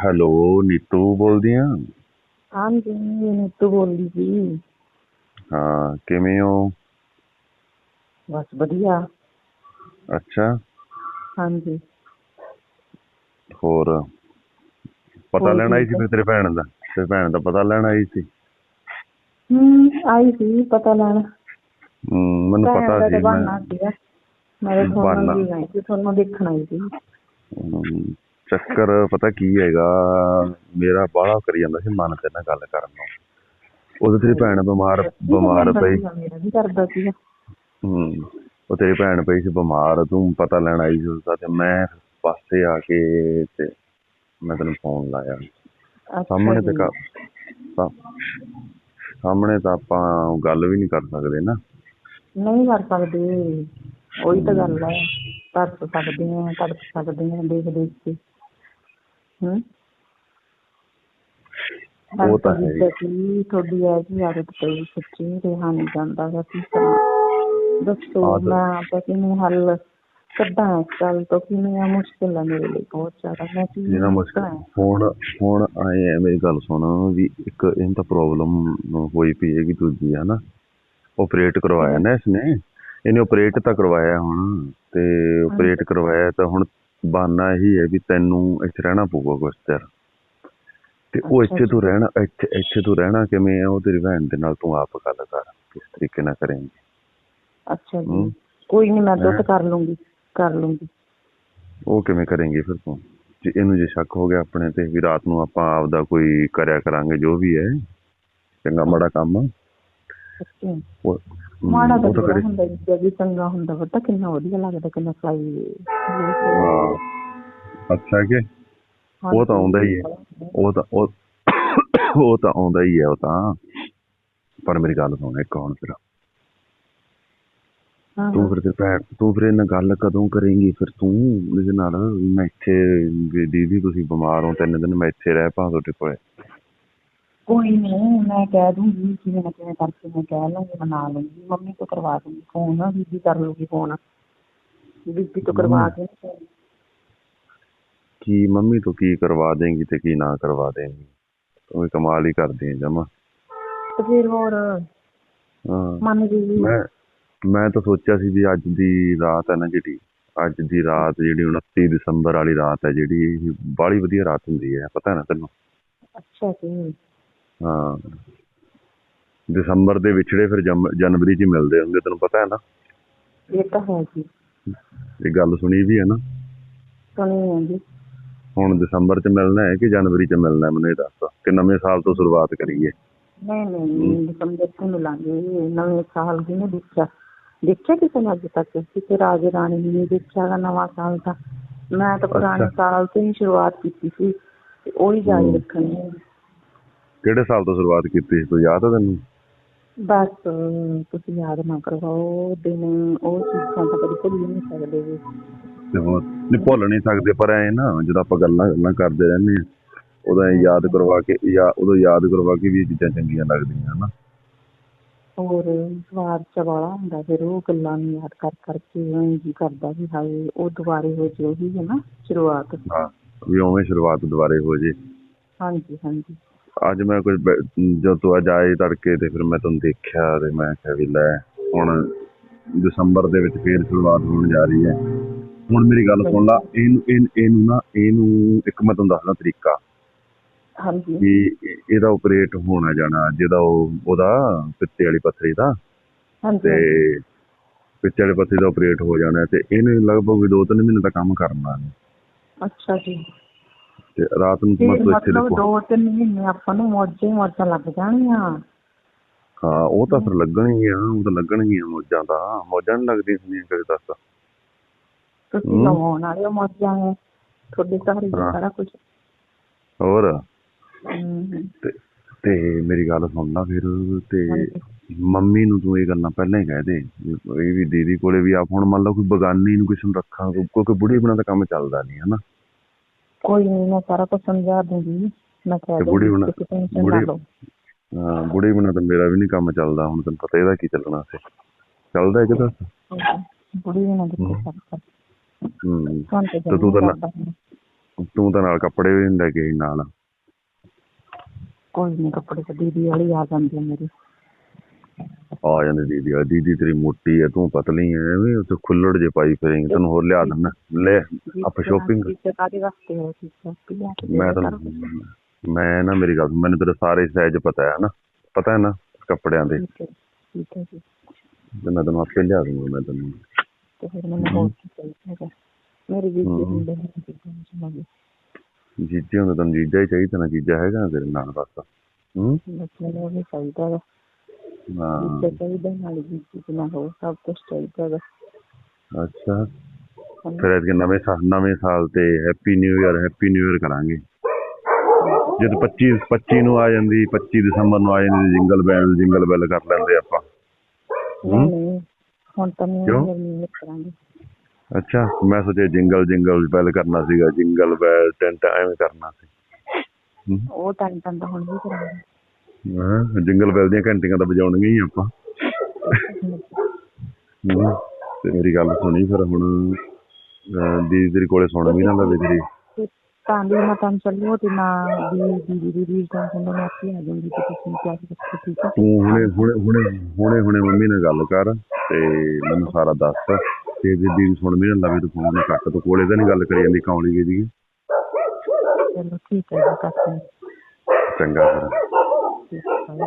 Hello Neetu ਬੋਲਦੀ ਆ? ਹਾਂਜੀ ਨੀਤੂ ਬੋਲਦੀ ਜੀ ਹਾਂ ਕਿਵੇਂ ਹੋ? ਬਸ ਵਧੀਆ। ਅੱਛਾ। ਹਾਂਜੀ। ਹੋਰ? ਪਤਾ ਲੈਣ ਆਈ ਸੀ ਫਿਰ ਤੇਰੇ ਭੈਣ ਦਾ? ਤੇਰੇ ਭੈਣ ਦਾ ਪਤਾ ਲੈਣ ਆਈ ਸੀ? ਹੂੰ ਆਈ ਸੀ ਪਤਾ ਲੈਣ। ਮੈਨੂੰ ਪਤਾ ਸੀ ਮੈਂ ਮੈਂ ਤਾਂ ਤੁਹਾਨੂੰ ਬਹਾਨਾ। ਵੀ ਆਈ ਸੀ ਤੁਹਾਨੂੰ ਦੇਖਣ ਆਈ ਸੀ। ਚੱਕਰ ਪਤਾ ਕੀ ਹੈਗਾ? ਮੇਰਾ ਬਾਹਲਾ ਕਰੀ ਜਾਂਦਾ ਸੀ ਮਨ ਤੇ ਨਾਲ ਗੱਲ ਕਰਨ ਨੂੰ। ਉਦੋਂ ਤੇਰੀ ਭੈਣ ਬਿਮਾਰ ਬਿਮਾਰ ਪਈ। ਮੇਰਾ ਵੀ ਕਰਦਾ ਸੀਗਾ। ਹਮ, ਉਹ ਤੇਰੀ ਭੈਣ ਪਈ ਸੀ ਬਿਮਾਰ ਤੂੰ ਪਤਾ ਲੈਣ ਆਈ ਸੀ ਉਸਦਾ ਤੇ ਮੈਂ ਪਾਸੇ ਆ ਕੇ ਤੇ ਮੈਂ ਤੈਨੂੰ ਫੋਨ ਲਾਇਆ। ਸਾਹਮਣੇ ਤੇ ਸਾ- ਸਾਹਮਣੇ ਤਾਂ ਆਪਾਂ ਗੱਲ ਵੀ ਨਹੀਂ ਕਰ ਸਕਦੇ ਨਾ। ਨਹੀਂ ਕਰ ਸਕਦੇ। ਉਹੀ ਤਾਂ ਗੱਲ ਹੈ। ਤਰਸ ਸਕਦੇ ਆ ਤੜਪ ਸਕਦੇ ਆ ਦੇਖ ਦੇਖ ਕੇ। ਉਹ ਤਾਂ ਹੈ ਹੀ। ਕਿ ਤੁਹਾਡੀ ਇਹ ਜੀ ਆਦਤ ਪਈ ਸੱਚੀ ਰਿਹਾ ਨਹੀਂ ਜਾਂਦਾ ਗਾ ਕਿਸ ਤਰ੍ਹਾਂ ਦੱਸੋ ਆਦਤ। ਮੈਂ ਆਪਾਂ ਕਿਵੇਂ ਹੱਲ ਕੱਢਾਂ ਇਸ ਗੱਲ ਤੋਂ ਕਿਵੇਂ ਆ ਮੁਸ਼ਕਿਲ ਹੈ ਮੇਰੇ ਲਈ ਬਹੁਤ ਜ਼ਿਆਦਾ। ਮੈਂ ਕੀ ਜਿਹੜਾ ਮੁਸ਼ਕਲ ਹੁਣ ਹੁਣ ਆਏ ਐ ਮੇਰੀ ਗੱਲ ਸੁਣ ਵੀ ਇੱਕ ਇਹਨਾਂ ਤਾਂ ਪ੍ਰੋਬਲਮ ਹੋਈ ਪਈ ਹੈਗੀ ਦੂਜੀ ਹੈ ਨਾ। ਆਪਰੇਟ ਕਰਵਾਇਆ ਨਾ ਇਸਨੇ। ਇਹਨੇ ਆਪਰੇਟ ਤਾਂ ਕਰਵਾਇਆ ਹੁਣ ਤੇ ਆਪਰੇਟ ਕਰਵਾਇਆ ਤਾਂ ਹੁਣ ਬਹਾਨਾ ਇਹੀ ਹੈ ਵੀ ਤੈਨੂੰ ਇੱਥੇ ਰਹਿਣਾ ਪਊਗਾ ਕੁਛ ਚਿਰ। ਤੇ ਉਹ ਇੱਥੇ ਤੂੰ ਰਹਿਣਾ ਇੱਥੇ ਇੱਥੇ ਤੂੰ ਰਹਿਣਾ ਕਿਵੇਂ ਆ ਉਹ ਤੇਰੀ ਭੈਣ ਦੇ ਨਾਲ ਤੂੰ ਆਪ ਗੱਲ ਕਰ ਕਿਸ ਤਰੀਕੇ ਨਾਲ ਕਰੇਂਗੀ। ਅੱਛਾ ਜੀ। ਕੋਈ ਨਹੀਂ ਮੈਂ ਦੁੱਧ? ਕਰ ਲੂੰਗੀ ਕਰ ਲੂੰਗੀ। ਉਹ ਕਿਵੇਂ ਕਰੇਂਗੀ ਫਿਰ ਤੂੰ? ਜੇ ਇਹਨੂੰ ਜੇ ਸ਼ੱਕ ਹੋ ਗਿਆ ਆਪਣੇ ਤੇ ਵੀ ਰਾਤ ਨੂੰ ਆਪਾਂ ਆਪਦਾ ਕੋਈ ਕਰਿਆ ਕਰਾਂਗੇ ਜੋ ਵੀ ਹੈ। ਚੰਗਾ ਮਾੜਾ ਕੰਮ ਸੱਚੀ ਮਾੜਾ ਤਾਂ ਹੁੰਦਾ ਜਿੱਦਾਂ ਵੀ ਚੰਗਾ ਹੁੰਦਾ ਪਤਾ ਕਿੰਨਾ ਵਧੀਆ ਲੱਗਦਾ ਕਿੰਨਾ ਫਲਾਈ ਅੱਛਾ ਕਿ? ਉਹ ਤਾਂ ਆਉਂਦਾ ਹੀ ਹੈ। ਉਹ ਤਾਂ ਉਹ ਉਹ ਤਾਂ ਆਉਂਦਾ ਹੀ ਹੈ ਉਹ ਤਾਂ। ਪਰ ਮੇਰੀ ਗੱਲ ਸੁਣ ਇੱਕ ਹੁਣ ਫਿਰ। ਤੂੰ ਫਿਰ ਤੇ ਭੈਣ ਤੂੰ ਫਿਰ ਇਹਨਾਂ ਗੱਲ ਕਦੋਂ ਕਰੇਂਗੀ? ਫਿਰ ਤੂੰ ਇਹਦੇ ਨਾਲ ਮੈਂ ਇੱਥੇ ਦੀਦੀ ਤੁਸੀਂ ਬਿਮਾਰ ਹੋ ਤਿੰਨ ਦਿਨ ਮੈਂ ਇੱਥੇ ਰਹਿ ਪਾ ਤੁਹਾਡੇ ਕੋਲੇ। ਕੋਈ ਨਹੀਂ ਮੈਂ ਕਹਿ ਦੂੰਗੀ ਕਿਵੇਂ ਨਾ ਕਿਵੇਂ ਕਰਕੇ ਮੈਂ ਕਹਿ ਲੂੰਗੀ ਮਨਾ ਲੂੰਗੀ ਮੰਮੀ ਤੋਂ ਕਰਵਾ ਦੂੰਗੀ ਫੋਨ ਬੀਬੀ ਕਰ ਲੂਗੀ ਫੋਨ ਬੀਬੀ ਤੋਂ ਕਰਵਾ ਕੇ। ਕੀ ਮੰਮੀ ਤੋਂ ਕੀ ਕਰਵਾ ਦੇਂਗੀ ਤੇ ਕੀ ਨਾ ਕਰਵਾ ਦੇਂਗੀ? ਤੂੰ ਕਮਾਲ ਹੀ ਕਰਦੀ ਹੈ ਜਮਾ। ਤੇ ਫਿਰ ਹੋਰ ਹਾਂ। ਮੰਨ ਜੀ ਮੈਂ ਮੈਂ ਤਾਂ ਸੋਚਿਆ ਸੀ ਵੀ ਅੱਜ ਦੀ ਰਾਤ ਹੈ ਨਾ ਜਿਹੜੀ ਅੱਜ ਦੀ ਰਾਤ ਜਿਹੜੀ 29 ਦਸੰਬਰ ਵਾਲੀ ਰਾਤ ਹੈ ਜਿਹੜੀ ਬਾਹਲੀ ਵਧੀਆ ਰਾਤ ਹੁੰਦੀ ਹੈ ਪਤਾ ਨਾ ਤੈਨੂੰ? ਅੱਛਾ ਜੀ। ਹਾਂ। ਦਸੰਬਰ ਦੇ ਵਿਛੜੇ ਫਿਰ ਜਨਵਰੀ 'ਚ ਮਿਲਦੇ ਹੁੰਦੇ ਤੈਨੂੰ ਪਤਾ ਹੈ ਨਾ? ਇਹ ਤਾਂ ਹੈ ਜੀ। ਇਹ ਗੱਲ ਸੁਣੀ ਵੀ ਹੈ ਨਾ? ਸੁਣੀ ਹੈ ਜੀ। ਹੁਣ ਦਸੰਬਰ 'ਚ ਮਿਲਣਾ ਹੈ ਕਿ ਜਨਵਰੀ 'ਚ ਮਿਲਣਾ ਹੈ ਮੈਨੂੰ ਇਹ ਦੱਸ ਕਿ ਨਵੇਂ ਸਾਲ ਤੋਂ ਸ਼ੁਰੂਆਤ ਕਰੀਏ? ਨਹੀਂ ਨਹੀਂ ਦਸੰਬਰ ਤੋਂ ਮਿਲਾਂਗੇ। ਨਵੇਂ ਸਾਲ ਦੀ ਨਹੀਂ ਦੇਖਿਆ। ਦੇਖਿਆ ਕਿਸੇ ਨੇ ਅੱਜ ਤੱਕ? ਕਿਸੇ ਰਾਜੇ ਰਾਣੀ ਨੇ ਨਹੀਂ ਦੇਖਿਆ ਗਾ ਨਵਾਂ ਸਾਲ ਦਾ ਮੈਂ ਤਾਂ ਪੁਰਾਣੇ। ਸਾਲ ਤੋਂ ਹੀ ਸ਼ੁਰੂਆਤ ਕੀਤੀ ਸੀ ਤੇ ਉਹੀ ਜਾਰੀ। ਰੱਖਣੀ ਹੈ। ਕਿਹੜੇ ਸਾਲ ਤੋਂ ਸ਼ੁਰੂਆਤ ਕੀਤੀ ਸੀ? ਤੂੰ ਯਾਦ ਹੈ ਤੈਨੂੰ? ਬਸ ਤੁਸੀਂ ਯਾਦ ਨਾ ਕਰਵਾਓ ਦਿਨ ਉਹ ਚੀਜ਼ਾਂ ਤਾਂ ਕਦੇ ਭੁੱਲ ਨਹੀਂ ਸਕਦੇ ਜੀ। ਤੇ ਹੋਰ ਨਹੀਂ ਭੁੱਲ ਨਹੀਂ ਸਕਦੇ ਪਰ ਐ ਨਾ ਜਦੋਂ ਆਪਾਂ ਗੱਲਾਂ ਗੱਲਾਂ ਕਰਦੇ ਰਹਿੰਦੇ ਆ ਉਦੋਂ ਯਾਦ ਕਰਵਾ ਕੇ ਜਾਂ ਉਦੋਂ ਯਾਦ ਕਰਵਾ ਕੇ ਵੀ ਇਹ ਚੀਜ਼ਾਂ ਚੰਗੀਆਂ ਲੱਗਦੀਆਂ ਹਨਾ? ਹੋਰ ਸਵਾਦ ਚ ਵਾਲਾ ਹੁੰਦਾ ਫਿਰ ਉਹ ਗੱਲਾਂ ਨੂੰ ਯਾਦ ਕਰ ਕਰਕੇ ਜੀ ਕਰਦਾ ਵੀ ਹਾਏ ਉਹ ਦੁਬਾਰੇ ਹੋ ਜੇ ਉਹੀ ਹੈ ਨਾ ਸ਼ੁਰੂਆਤ। ਹਾਂ ਵੀ ਉਵੇਂ ਸ਼ੁਰੂਆਤ ਦੁਬਾਰੇ ਹੋ ਜੇ। ਹਾਂਜੀ ਹਾਂਜੀ। ਅੱਜ ਮੈਂ ਕੁਝ ਜਦੋਂ ਤੂੰ ਅੱਜ ਆਏ ਤੜਕੇ ਤੇ ਫਿਰ ਮੈਂ ਤੈਨੂੰ ਦੇਖਿਆ ਤੇ ਮੈਂ ਕਿਹਾ ਵੀ ਲੈ ਹੁਣ ਦਸੰਬਰ ਦੇ ਵਿੱਚ ਫੇਰ ਸ਼ੁਰੂਆਤ ਹੋਣ ਜਾ ਰਹੀ ਹੈ। ਹੁਣ ਮੇਰੀ ਗੱਲ ਸੁਣ ਲਾ ਇਹਨੂੰ ਇਹਨ- ਨਾ ਇਹਨੂੰ ਇੱਕ ਮੈਂ ਤੁਹਾਨੂੰ ਦੱਸਦਾ ਤਰੀਕਾ। ਹਾਂਜੀ। ਇਹ- ਇਹਦਾ ਆਪਰੇਟ ਹੋਣਾ ਜਾਣਾ ਜਿਹਦਾ ਉਹ ਉਹਦਾ ਪਿੱਤੇ ਵਾਲੀ ਪੱਥਰੀ ਦਾ। ਹਾਂਜੀ ਤੇ ਪਿੱਤੇ ਵਾਲੀ ਪੱਥਰੀ ਦਾ ਆਪਰੇਟ ਹੋ ਜਾਣਾ ਤੇ ਇਹਨੇ ਲਗਭਗ ਵੀ ਦੋ ਤਿੰਨ ਮਹੀਨੇ ਦਾ ਕੰਮ ਕਰਨਾ। ਨੀ। ਅੱਛਾ ਜੀ। ਤੇ ਰਾਤ ਨੂੰ ਫਿਰ ਮੈਂ ਤੂੰ ਇੱਥੇ ਮਤਲਬ ਦੇਖੋ। ਦੋ ਤਿੰਨ ਮਹੀਨੇ ਆਪਾਂ ਨੂੰ ਮੌਜਾਂ ਮੌਜਾਂ ਲੱਗ ਜਾਣੀਆਂ। ਹਾਂ ਉਹ ਤਾਂ ਫਿਰ ਲੱਗਣਗੀਆਂ ਉਹ ਤਾਂ ਲੱਗਣਗੀਆਂ ਮੌਜਾਂ ਤਾਂ। ਮੌਜਾਂ ਨੀ ਲੱਗਦੀਆਂ ਹੁੰਦੀਆਂ ਕਦੇ ਦੱਸ ਤੁਸੀਂ ਹਮ। ਲਵਾਉਣ ਵਾਲੇ ਮੌਜਾਂ ਹੈ ਤੁਹਾਡੇ ਹਾਂ। ਸਾਰਾ ਕੁਝ ਹੋਰ? ਤੇ ਤੇ ਮੇਰੀ ਗੱਲ ਸੁਣ ਲਾ ਫਿਰ ਤੇ। ਮੰਮੀ ਨੂੰ ਤੂੰ ਇਹ ਗੱਲਾਂ ਪਹਿਲਾਂ ਹੀ ਕਹਿ ਦੇ। ਇਹ ਵੀ ਦੀਦੀ ਕੋਲੇ ਵੀ ਆਪ ਹੁਣ ਮੰਨ ਲਓ ਕੋਈ ਬਗਾਨੀ ਨੂੰ ਕਿਸੇ ਨੂੰ ਰੱਖਾਂ ਕਿਉਂਕਿ ਬੁੜੀ ਬਣਾ ਦਾ ਕੰਮ ਚੱਲਦਾ ਨਹੀਂ ਹਨਾ? ਕੋਈ ਨਹੀਂ ਮੈਂ ਸਾਰਾ ਕੁਝ ਸਮਝਾ ਦੂੰਗੀ। ਮੈਂ ਕਹਿ ਤੇ ਬੁੜੀ ਦੂੰਗੀ ਬਣਾ- ਬੁੜੀ- ਹਾਂ ਬੁੜੀ ਬਣਾ ਤਾਂ ਮੇਰਾ ਵੀ ਨਹੀਂ ਕੰਮ ਚੱਲਦਾ ਹੁਣ ਤੈਨੂੰ ਪਤਾ ਇਹਦਾ ਕੀ ਚੱਲਣਾ ਸੀ। ਚੱਲਦਾ ਕਿ ਦੱਸ ਬੁੜੀ ਹਮ। ਸਭ ਕੁਝ ਹੂੰ। ਤੇ ਤੇ ਤੂੰ ਤਾਂ ਨਾਲ ਕੱਪੜੇ ਵੀ ਨੀ ਲੈ ਕੇ ਨਾਲ। ਕੋਈ ਨਹੀਂ ਕੱਪੜੇ ਤਾਂ ਦੀਦੀ ਵਾਲੀ ਆ ਜਾਂਦੀ ਮੇਰੀ। ਆ ਜਾਂਦੀ ਦੀਦੀ ਆ ਦੀਦੀ ਤੇਰੀ ਮੋਟੀ ਹੈ ਤੂੰ ਪਤਲੀ ਹੈ ਐਵੇਂ ਉੱਥੇ ਖੁੱਲੜ ਜੇ ਪਾਈ ਫਿਰੇਂਗੀ ਤੈਨੂੰ ਹੋਰ ਲਿਆ ਦਿੰਦਾ। ਲੈ ਆਪਾਂ ਕਾਦੇ ਵਾਸਤੇ ਹੈ ਦੇ ਮੈਂ ਤਾਂ। ਮੈਂ ਨਾ ਮੇਰੀ ਗੱਲ ਮੈਨੂੰ ਤੇਰੇ ਸਾਰੇ ਸਾਈਜ਼ ਪਤਾ ਹੈ ਨਾ ਪਤਾ ਹੈ ਨਾ ਕੱਪੜਿਆਂ ਦੇ। ਠੀਕ ਹੈ ਠੀਕ ਹੈ ਜੀ। ਤੇ ਮੈਂ ਤੈਨੂੰ ਆਪੇ ਲਿਆ ਦੂੰਗਾ ਮੈਂ ਤੈਨੂੰ। ਤੇ ਫਿਰ ਮੈਨੂੰ ਹੋਰ ਕੀ ਚਾਹੀਦਾ ਮੇਰੇ। ਹੁੰਦੇ ਨੇ ਜੀਜੇ ਹੁੰਦਾ ਜੀਜਾ ਹੀ ਚਾਹੀਦਾ ਨਾ ਜੀਜਾ ਹੈਗਾ ਤੇਰੇ ਨਾਲ ਬਸ। ਹੂੰ? ਮੈਨੂੰ ਵੀ ਚਾਹੀਦਾ ਅੱਛਾ। ਫਿਰ ਐਤਕੀ ਨਵੇਂ ਸਾਲ ਨਵੇਂ ਸਾਲ ਤੇ happy new year happy new year ਕਰਾਂਗੇ। ਜਦ 25 25 ਨੂੰ ਆ ਜਾਂਦੀ 25 ਦਸੰਬਰ ਨੂੰ ਆ ਜਾਂਦੀ ਜਿੰਗਲ ਬੈਲ ਜਿੰਗਲ ਬੈਲ ਕਰ ਲੈਂਦੇ ਆਪਾਂ। ਨਹੀਂ ਹੁਣ ਤਾਂ ਨਹੀਂ ਕਿਉਂ? ਨਹੀਂ ਕਰਾਂਗੇ। ਅੱਛਾ ਮੈਂ ਸੋਚਿਆ ਜਿੰਗਲ ਜਿੰਗਲ ਬੈਲ ਕਰਨਾ ਸੀਗਾ ਜਿੰਗਲ ਬੈਲ ਟੈਂਟ ਐਵੇਂ ਕਰਨਾ ਸੀ। ਉਹ ਤਾਂ ਤਾਂ ਤਾਂ ਹੁਣ ਵੀ ਕਰਾਂਗੇ। ਹਾਂ ਜਿੰਗਲ ਬੈਲ ਦੀਆਂ ਘੰਟੀਆਂ ਤਾਂ ਵਜਾਉਣੀਆਂ ਹੀ ਆਪਾਂ। ਹੂੰ ਤੇ ਮੇਰੀ ਗੱਲ ਸੁਣੀ ਫਿਰ ਹੁਣ ਦੀਦੀ ਤੇਰੇ ਕੋਲੇ ਸੁਣ ਵੀ ਨਾ ਲਵੇ ਤੇਰੀ ਤੇ ਵੀ ਮੈਂ ਤਾਂ ਚੱਲਿਓ ਤੇ ਨਾ ਦੀ ਦੀਦੀ ਦੀ ਦੀ ਤਾਂ ਕਹਿੰਦਾ ਮੈਂ ਆਪੇ ਆ ਜਾਊਂਗੀ ਤੇ ਤੁਸੀਂ ਕਿਹਾ ਰੱਖੋ ਠੀਕ ਹੈ? ਤੂੰ ਹੁਣੇ ਹੁਣੇ ਹੁਣੇ ਹੁਣੇ ਮੰਮੀ ਨਾਲ ਗੱਲ ਕਰ ਤੇ ਮੈਨੂੰ ਸਾਰਾ ਦੱਸ ਤੇ ਜੇ ਦੀਦੀ ਸੁਣ ਵੀ ਨਾ ਲਵੇ ਤੂੰ ਫੋਨ ਕੱਟ ਤੂੰ ਕੋਲੇ ਤਾਂ ਨਹੀਂ ਗੱਲ ਕਰੀ ਜਾਂਦੀ ਕੌਲੀ ਜੀ ਚਲੋ ਠੀਕ ਹੈ ਜੀ ਹਾਂ ਚੰਗਾ ਫਿਰ। ਠੀਕ ਹੈ